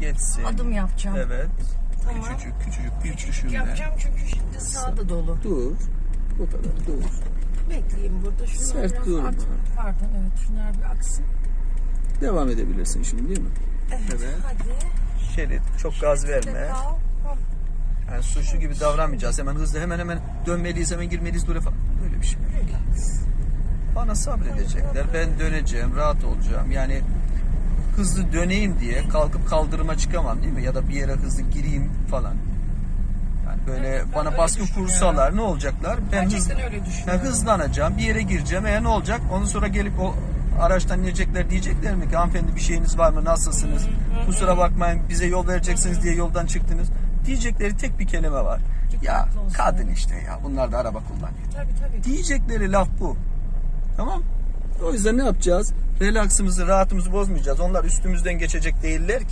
geçecek. Geçsin. Adım yapacağım. Evet. Tamam. Küçücük küçücük bir düşümle. Yapacağım çünkü şimdi sağda dolu. Dur. Bu kadar dur. Bekleyeyim burada. Şunlar Sert biraz durma. art- Pardon evet şunlar bir aksın. Devam edebilirsin şimdi değil mi? Evet, Evet. hadi. Şerit. Çok gaz verme. Yani suçlu gibi davranmayacağız. Hemen hızlı hemen hemen dönmeliyiz hemen girmeliyiz böyle falan. Böyle bir şey. Relax. Bana sabredecekler. Ben döneceğim, rahat olacağım. Yani hızlı döneyim diye kalkıp kaldırıma çıkamam değil mi? Ya da bir yere hızlı gireyim falan. Yani böyle Evet, bana baskı kursalar ne olacaklar? Ben hız, öyle düşünüyorum. hızlanacağım, bir yere gireceğim. E ne olacak? Ondan sonra gelip o araçtan inecekler diyecekler mi ki hanımefendi bir şeyiniz var mı? Nasılsınız? Kusura bakmayın bize yol vereceksiniz diye yoldan çıktınız. Diyecekleri tek bir kelime var. Ya olsun. kadın işte ya bunlar da araba kullanıyor Tabii tabii. diyecekleri laf bu. Tamam? O yüzden ne yapacağız? Relaksımızı, rahatımızı bozmayacağız. Onlar üstümüzden geçecek değiller ki.